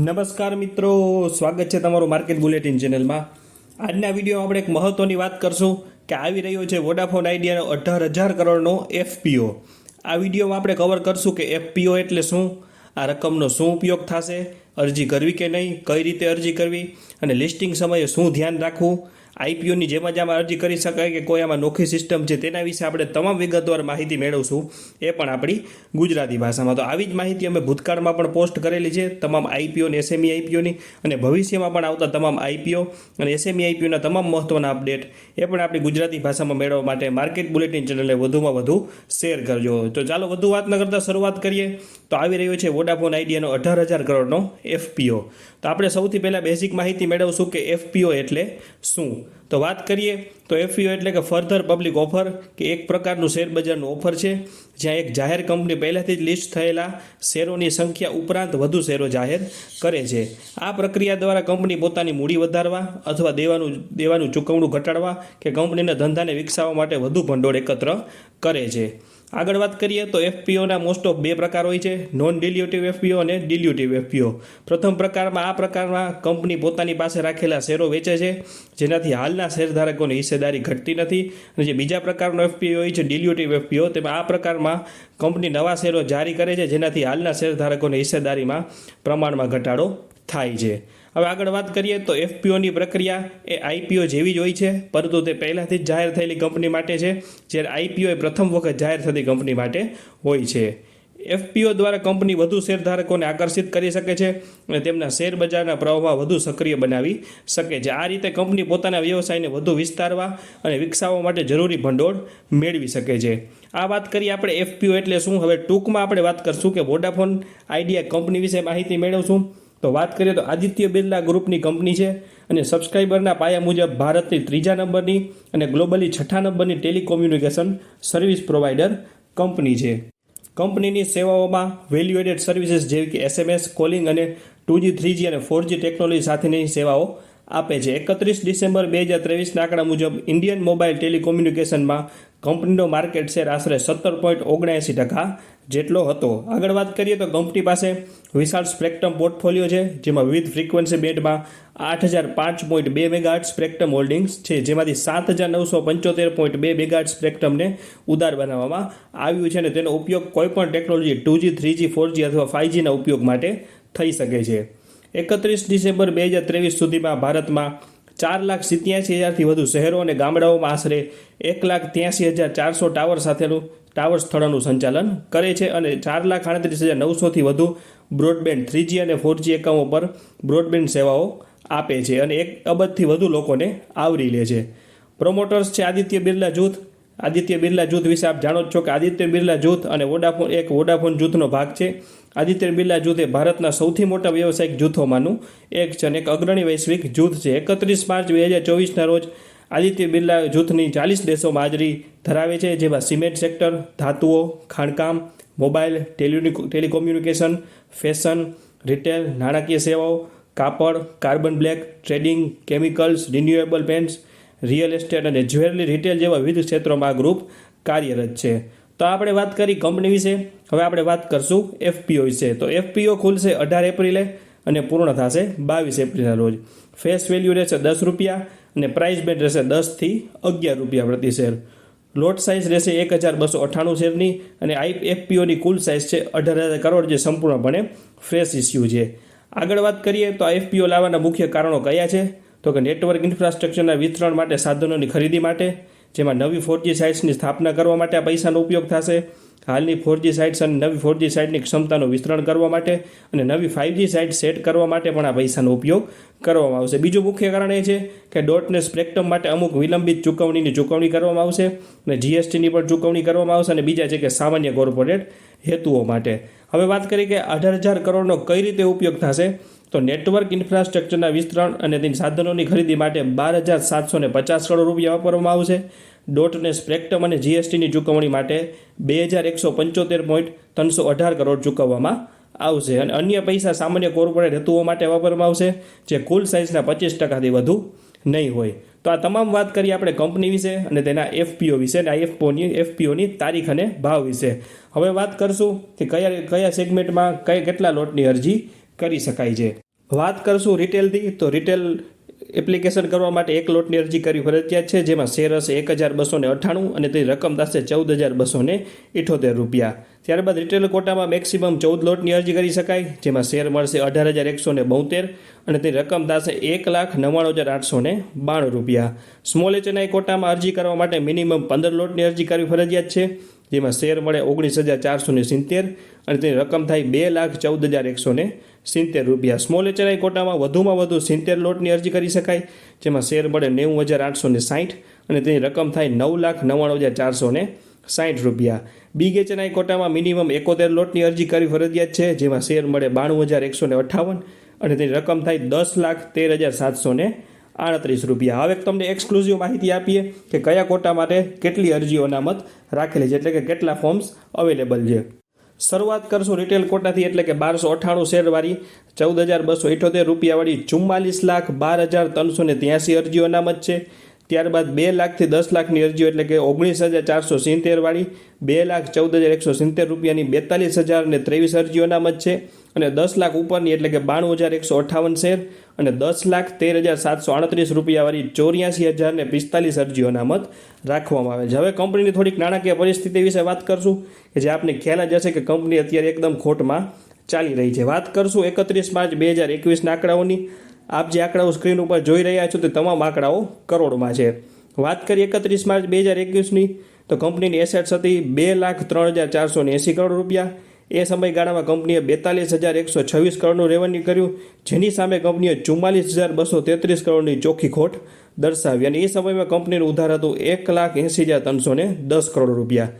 નમસ્કાર મિત્રો, સ્વાગત છે તમારું માર્કેટ બુલેટિન ચેનલમાં. આજના વીડિયો આપણે એક મહત્ત્વની વાત કરશું કે આવી રહ્યો છે વોડાફોન આઈડિયાનો અઢાર હજાર કરોડનો એફપીઓ આ વિડીયોમાં આપણે કવર કરશું કે એફપીઓ એટલે શું, આ રકમનો શું ઉપયોગ થશે, અરજી કરવી કે નહીં, કઈ રીતે અરજી કરવી, અને લિસ્ટિંગ સમયે શું ધ્યાન રાખવું આઈપીઓની જેમ જ આમાં અરજી કરી શકાય કે કોઈ આમાં નોખી સિસ્ટમ છે તેના વિશે આપણે તમામ વિગતવાર માહિતી મેળવશું. એ પણ આપણી ગુજરાતી ભાષામાં. તો આવી જ માહિતી અમે ભૂતકાળમાં પણ પોસ્ટ કરેલી છે. તમામ આઈપીઓ અને એસએમઈ આઈપીઓની અને ભવિષ્યમાં પણ આવતા તમામ આઈપીઓ અને એસએમઈ આઈપીઓના તમામ મહત્વના અપડેટ એ પણ આપણી ગુજરાતી ભાષામાં મેળવવા માટે માર્કેટ બુલેટિન ચેનલને વધુમાં વધુ શેર કરજો. તો ચાલો વધુ વાત ન કરતાં શરૂઆત કરીએ. તો આવી રહ્યો છે વોડાફોન આઈડિયાનો અઢાર હજાર કરોડનો એફપીઓ તો આપણે સૌથી પહેલાં બેઝિક માહિતી મેળવશું કે એફપીઓ એટલે શું? તો વાત કરીએ તો એફયુ એટલે કે ફર્ધર પબ્લિક ઓફર કે એક પ્રકારનું શેર બજારનું ઓફર છે, જ્યાં એક જાહેર કંપની પહેલાંથી જ લિસ્ટ થયેલા શેરોની સંખ્યા ઉપરાંત વધુ શેરો જાહેર કરે છે. આ પ્રક્રિયા દ્વારા કંપની પોતાની મૂડી વધારવા અથવા દેવાનું દેવાનું ચૂકવણું ઘટાડવા કે કંપનીના ધંધાને વિકસાવવા માટે વધુ ભંડોળ એકત્ર કરે છે. આગળ વાત કરીએ તો એફપીઓના મોસ્ટ ઓફ બે પ્રકાર હોય છે નોન ડિલ્યુટિવ એફપીઓ અને ડિલ્યુટિવ એફપીઓ પ્રથમ પ્રકારમાં આ પ્રકારમાં કંપની પોતાની પાસે રાખેલા શેરો વેચે છે, જેનાથી હાલના શેરધારકોની હિસ્સેદારી ઘટતી નથી. અને જે બીજા પ્રકારનો એફપીઓ હોય છે ડિલ્યુટિવ એફપીઓ તેમાં આ પ્રકારમાં કંપની નવા શેરો જારી કરે છે, જેનાથી હાલના શેરધારકોની હિસ્સેદારીમાં પ્રમાણમાં ઘટાડો થાય છે. હવે આગળ વાત કરીએ તો એફપીઓની પ્રક્રિયા એ આઈપીઓ જેવી જ હોય છે, પરંતુ તે પહેલાંથી જ જાહેર થયેલી કંપની માટે છે, જ્યારે આઈપીઓ એ પ્રથમ વખત જાહેર થતી કંપની માટે હોય છે. એફપીઓ દ્વારા કંપની વધુ શેરધારકોને આકર્ષિત કરી શકે છે અને તેમના શેર બજારના પ્રવાહમાં વધુ સક્રિય બનાવી શકે છે. આ રીતે કંપની પોતાના વ્યવસાયને વધુ વિસ્તારવા અને વિકસાવવા માટે જરૂરી ભંડોળ મેળવી શકે છે. આ વાત કરીએ આપણે એફપીઓ એટલે શું? હવે ટૂંકમાં આપણે વાત કરશું કે વોડાફોન આઈડિયા કંપની વિશે માહિતી મેળવશું. તો વાત કરીએ તો આદિત્ય બિરલા ગ્રુપની કંપની છે અને સબસ્ક્રાઇબરના પાયા મુજબ ભારતની ત્રીજા નંબરની અને ગ્લોબલી છઠ્ઠા નંબરની ટેલિકોમ્યુનિકેશન સર્વિસ પ્રોવાઈડર કંપની છે. કંપનીની સેવાઓમાં વેલ્યુ એડેડ સર્વિસીસ જેવી કે એસએમએસ, કોલિંગ અને ટુજી, થ્રીજી અને ફોરજી ટેકનોલોજી સાથેની સેવાઓ આપે છે. એકત્રીસ ડિસેમ્બર બે હજાર ત્રેવીસના આંકડા મુજબ ઇન્ડિયન મોબાઈલ ટેલિકોમ્યુનિકેશનમાં કંપનીનો માર્કેટ શેર આશરે સત્તર પોઈન્ટ ઓગણએંસી ટકા જેટલો હતો. આગળ વાત કરીએ તો કંપની પાસે વિશાળ સ્પ્રેક્ટમ પોર્ટફોલિયો છે, જેમાં વિવિધ ફ્રીક્વન્સી બેન્ડમાં આઠ હજાર પાંચ પોઈન્ટ બે મેગાહર્ટ સ્પેક્ટ્રમ હોલ્ડિંગ્સ છે, જેમાંથી સાત હજાર નવસો પંચોતેર પોઈન્ટ બે મેગાહર્ટ સ્પેક્ટ્રમને ઉદાર બનાવવામાં આવ્યું છે અને તેનો ઉપયોગ કોઈપણ ટેકનોલોજી ટુજી, થ્રીજી, ફોરજી અથવા ફાઇવજીના ઉપયોગ માટે થઈ શકે છે. એકત્રીસ ડિસેમ્બર બે હજાર ત્રેવીસ સુધીમાં ભારતમાં ચાર લાખ સિત્યાસી હજારથી વધુ શહેરો અને ગામડાઓમાં આશરે એક લાખ ત્યાસી હજાર ચારસો ટાવર સાથેનું ટાવર સ્થળોનું સંચાલન કરે છે અને ચાર લાખ આડત્રીસ હજાર નવસોથી વધુ બ્રોડબેન્ડ થ્રીજી અને ફોરજી એકમો પર બ્રોડબેન્ડ સેવાઓ આપે છે અને એક અબજથી વધુ લોકોને આવરી લે છે. પ્રોમોટર્સ છે આદિત્ય બિરલા જૂથ આદિત્ય બિરલા જૂથ વિશે આપ જાણો છો કે આદિત્ય બિરલા જૂથ અને વોડાફોન એક વોડાફોન જૂથનો ભાગ છે. આદિત્ય બિરલા જૂથ એ ભારતના સૌથી મોટા વ્યવસાયિક જૂથોમાંનું એક છે અને એક અગ્રણી વૈશ્વિક જૂથ છે. એકત્રીસ માર્ચ બે હજાર ચોવીસના રોજ આદિત્ય બિરલા જૂથની ચાલીસ દેશોમાં હાજરી ધરાવે છે, જેમાં સિમેન્ટ સેક્ટર, ધાતુઓ, ખાણકામ, મોબાઈલ ટેલિકોમ્યુનિકેશન, ફેશન, રિટેલ, નાણાકીય સેવાઓ, કાપડ, carbon black, trading, chemicals, renewable paints real estate અને જ્વેલરી રિટેલ જેવા વિવિધ ક્ષેત્રોમાં આ ગ્રુપ કાર્યરત છે. તો આપણે વાત કરી કંપની વિશે. હવે આપણે વાત કરશું એફપીઓ વિશે. તો એફપીઓ ખુલશે અઢાર એપ્રિલે અને પૂર્ણ થશે બાવીસ એપ્રિલના રોજ. ફેસ વેલ્યુ રહેશે દસ રૂપિયા અને પ્રાઇસ બેન્ડ રહેશે દસથી અગિયાર રૂપિયા પ્રતિ શેર. લોટ સાઇઝ રહેશે એક હજાર બસો અઠ્ઠાણું શેરની અને આઈ એફપીઓની કુલ સાઇઝ છે અઢાર હજાર કરોડ જે સંપૂર્ણપણે ફ્રેશ ઇસ્યુ છે. આગળ વાત કરીએ તો આ એફપીઓ લાવવાના મુખ્ય કારણો કયા છે? તો કે નેટવર્ક ઇન્ફ્રાસ્ટ્રક્ચરના વિતરણ માટે, સાધનોની ખરીદી માટે, જેમાં નવી ફોરજી સાઇટ્સની સ્થાપના કરવા માટે આ પૈસાનો ઉપયોગ થશે. હાલની ફોરજી સાઇટ્સ અને નવી ફોરજી સાઇટની ક્ષમતાનું વિસ્તરણ કરવા માટે અને નવી ફાઇવજી સાઇટ સેટ કરવા માટે પણ આ પૈસાનો ઉપયોગ કરવામાં આવશે. બીજું મુખ્ય કારણ એ છે કે. ડોટને સ્પેક્ટ્રમ માટે અમુક વિલંબિત ચૂકવણીની ચૂકવણી કરવામાં આવશે અને જીએસટીની પણ ચૂકવણી કરવામાં આવશે અને બીજા છે કે સામાન્ય કોર્પોરેટ હેતુઓ માટે. હવે વાત કરીએ કે અઢાર હજાર કરોડનો કઈ રીતે ઉપયોગ થશે? તો નેટવર્ક ઇન્ફ્રાસ્ટ્રક્ચરના વિસ્તરણ અને તેની સાધનોની ખરીદી માટે બાર હજાર સાતસો ને પચાસ કરોડ રૂપિયા વાપરવામાં આવશે. ડોટને સ્પ્રેક્ટમ અને જીએસટીની ચૂકવણી માટે બે હજાર એકસો પંચોતેર પોઈન્ટ ત્રણસો અઢાર કરોડ ચૂકવવામાં આવશે. અને અન્ય પૈસા સામાન્ય કોર્પોરેટ હેતુઓ માટે વાપરવામાં આવશે, જે કુલ સાઇઝના પચીસ ટકાથી વધુ નહીં હોય. તો આ તમામ વાત કરીએ આપણે કંપની વિશે અને તેના એફપીઓ વિશે અને આ એફપીઓની એફપીઓની તારીખ અને ભાવ વિશે. હવે વાત કરશું કે કયા કયા સેગમેન્ટમાં કઈ, કેટલા લોટની અરજી કરી શકાય છે. વાત કરશું રિટેલથી તો રિટેલ એપ્લિકેશન કરવા માટે એક લોટની અરજી કરવી ફરજિયાત છે, જેમાં શેર હશે એક હજાર બસો અઠ્ઠાણું અને તેની રકમ થશે ચૌદ હજાર બસો ને ઇઠોતેર રૂપિયા. ત્યારબાદ રિટેલ કોટામાં મેક્સિમમ ચૌદ લોટની અરજી કરી શકાય, જેમાં શેર મળશે અઢાર હજાર એકસો ને બોતેર અને તેની રકમ થશે એક લાખ નવ્વાણું હજાર આઠસો ને બાણું રૂપિયા સ્મોલ એચએનઆઈ કોટામાં અરજી કરવા માટે મિનિમમ પંદર લોટની અરજી કરવી ફરજિયાત છે જેમાં શેર મળે ઓગણીસ હજાર ચારસો ને સિત્તેર અને તેની રકમ થાય બે લાખ ચૌદ હજાર એકસો ને સિત્તેર રૂપિયા. સ્મોલ એચઆરઆઈ કોટામાં વધુમાં વધુ સિત્તેર લોટની અરજી કરી શકાય, જેમાં શેર મળે નેવું હજાર આઠસો ને સાઠ અને તેની રકમ થાય નવ લાખ નવ્વાણું હજાર ચારસો ને સાઠ રૂપિયા. બિગ એચએનઆઈ કોટામાં મિનિમમ એકોતેર લોટની અરજી કરવી ફરજિયાત છે, જેમાં શેર મળે બાણું હજાર એકસો ને અઠ્ઠાવન અને તેની રકમ થાય દસ લાખ તેર હજાર સાતસો ને આડત્રીસ રૂપિયા. હવે તમને એક્સક્લુઝિવ માહિતી આપીએ કે કયા કોટા માટે કેટલી અરજીઓ અનામત રાખેલી છે, એટલે કે કેટલા ફોર્મ્સ અવેલેબલ છે. શરૂઆત કરશું રિટેલ કોટાથી, એટલે કે બારસો અઠ્ઠાણું શેરવાળી ચૌદ હજાર બસો ઇઠોતેર રૂપિયાવાળી ચુમ્માલીસ લાખ બાર હજાર ત્રણસો ને ત્યાંસી અરજીઓ અનામત છે. ત્યારબાદ બે લાખથી દસ લાખની અરજીઓ એટલે કે ઓગણીસ હજાર ચારસો સિત્તેરવાળી, બે લાખ ચૌદ હજાર એકસો સિત્તેર રૂપિયાની બેતાલીસ હજાર ને ત્રેવીસ અરજીઓ અનામત છે. અને દસ લાખ ઉપરની એટલે કે બાણું હજાર એકસો અઠ્ઠાવન શેર અને દસ લાખ તેર હજાર સાતસો આડત્રીસ રૂપિયાવાળી ચોર્યાસી હજાર ને પિસ્તાલીસ અરજીઓ અનામત રાખવામાં આવે છે. હવે કંપનીની થોડીક નાણાકીય પરિસ્થિતિ વિશે વાત કરશું, કે જે આપને ખ્યાલ જ હશે કે કંપની અત્યારે એકદમ ખોટમાં ચાલી રહી છે. વાત કરશું એકત્રીસ માર્ચ બે હજાર એકવીસના આંકડાઓની આપ જે આંકડાઓ સ્ક્રીન ઉપર જોઈ રહ્યા છો તે તમામ આંકડાઓ કરોડમાં છે. વાત કરીએ એકત્રીસ માર્ચ બે હજાર એકવીસની, તો કંપનીની એસેટ્સ હતી બે લાખ ત્રણ હજાર ચારસો એંસી કરોડ રૂપિયા. એ સમયગાળામાં કંપનીએ બેતાલીસ હજાર એકસો છવ્વીસ કરોડનું રેવન્યુ કર્યું, જેની સામે કંપનીએ ચુમ્માલીસ હજાર બસો તેત્રીસ કરોડની ચોખ્ખી ખોટ દર્શાવી અને એ સમયમાં કંપનીનું ઉધાર હતું એક લાખ એંસી હજાર ત્રણસો ને દસ કરોડ રૂપિયા.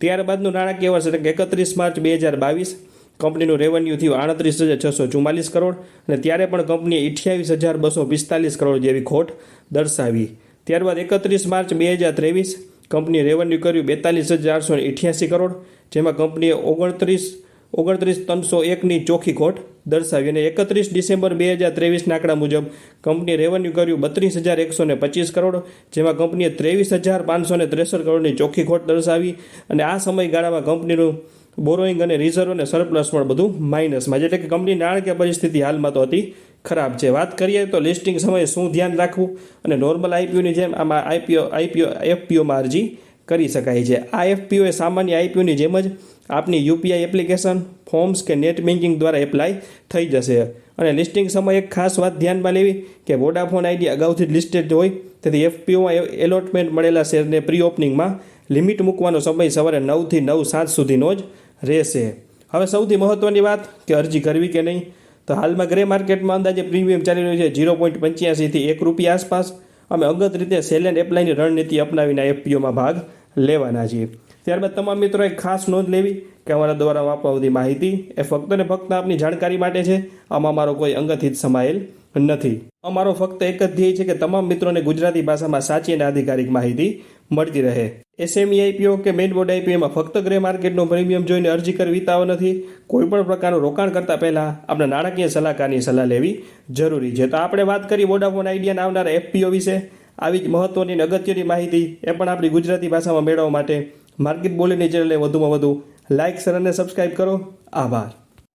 ત્યારબાદનું નાણાકીય વર્ષ એટલે કે એકત્રીસ માર્ચ બે હજાર બાવીસ કંપનીનું રેવન્યુ થયું આડત્રીસ હજાર છસો ચુમ્માલીસ કરોડ અને ત્યારે પણ કંપનીએ અઠ્યાવીસ હજાર બસો પિસ્તાલીસ કરોડ જેવી ખોટ દર્શાવી. ત્યારબાદ એકત્રીસ માર્ચ બે હજાર ત્રેવીસ કંપનીએ રેવન્યુ કર્યું બેતાલીસ હજાર ચારસો અઠ્યાસી કરોડ, જેમાં કંપનીએ ઓગણત્રીસ ઓગણત્રીસ ત્રણસો એકની ચોખ્ખી ખોટ દર્શાવી અને એકત્રીસ ડિસેમ્બર બે હજાર ત્રેવીસના આંકડા મુજબ કંપનીએ રેવન્યુ કર્યું બત્રીસ હજાર એકસો ને પચીસ કરોડ, જેમાં કંપનીએ ત્રેવીસ હજાર પાંચસો ને ત્રેસઠ કરોડની ચોખ્ખી ખોટ દર્શાવી અને આ સમયગાળામાં કંપનીનું બોરોઈંગ અને રિઝર્વ અને સરપ્લસ પણ બધું માઇનસમાં એટલે કે કંપની નાણાકીય પરિસ્થિતિ હાલમાં તો હતી ખરાબ છે. વાત કરીએ તો લિસ્ટિંગ સમયે શું ધ્યાન રાખવું અને નોર્મલ આઈપીઓની જેમ આમાં આઈપીઓ આઈપીઓ એફપીઓમાં અરજી કરી શકાય છે. આ એફપીઓ એ સામાન્ય આઈપીઓની જેમ જ આપની યુપીઆઈ એપ્લિકેશન ફોર્મ્સ કે નેટ બેન્કિંગ દ્વારા એપ્લાય થઈ જશે. અને લિસ્ટિંગ સમયે એક ખાસ વાત ધ્યાનમાં લેવી કે વોડાફોન આઈડી અગાઉથી જ લિસ્ટેડ હોય, તેથી એફપીઓમાં એલોટમેન્ટ મળેલા શેરને પ્રી ઓપનિંગમાં લિમિટ મૂકવાનો સમય સવારે નવથી નવ સાત સુધીનો જ રહેશે. હવે સૌથી મહત્ત્વની વાત કે અરજી કરવી કે નહીં? તો હાલમાં ગ્રે માર્કેટમાં અંદાજે પ્રીમિયમ ચાલી રહ્યું છે ઝીરો પોઈન્ટ પંચ્યાસીથી એક રૂપિયા આસપાસ. અમે અંગત રીતે સેલ એન્ડ એપ્લાયની રણનીતિ અપનાવીને એફપીઓમાં ભાગ લેવાના છીએ. ત્યારબાદ તમામ મિત્રોએ ખાસ નોંધ લેવી કે અમારા દ્વારા આપવાતી માહિતી એ ફક્ત ને ફક્ત આપની જાણકારી માટે છે. આમાં અમારો કોઈ અંગત હિત સમાયેલ નથી. અમારો ફક્ત એક જ ધ્યેય છે કે તમામ મિત્રોને ગુજરાતી ભાષામાં સાચી અને આધિકારિક માહિતી મળતી રહે. એસએમઈ આઈપીઓ કે મેઇન બોર્ડ આઈપીઓમાં ફક્ત ગ્રે માર્કેટનું પ્રીમિયમ જોઈને અરજી કરવી તાવ નથી. કોઈપણ પ્રકારનું રોકાણ કરતાં પહેલાં આપણે નાણાકીય સલાહકારની સલાહ લેવી જરૂરી છે. તો આપણે વાત કરી વોડાફોન આઈડિયાના આવનારા એફપીઓ વિશે. આવી જ મહત્ત્વની અગત્યની માહિતી એ પણ આપણી ગુજરાતી ભાષામાં મેળવવા માટે માર્કેટ બોલીની ચેનલને વધુમાં વધુ લાઇક, શેર અને સબસ્ક્રાઈબ કરો. આભાર.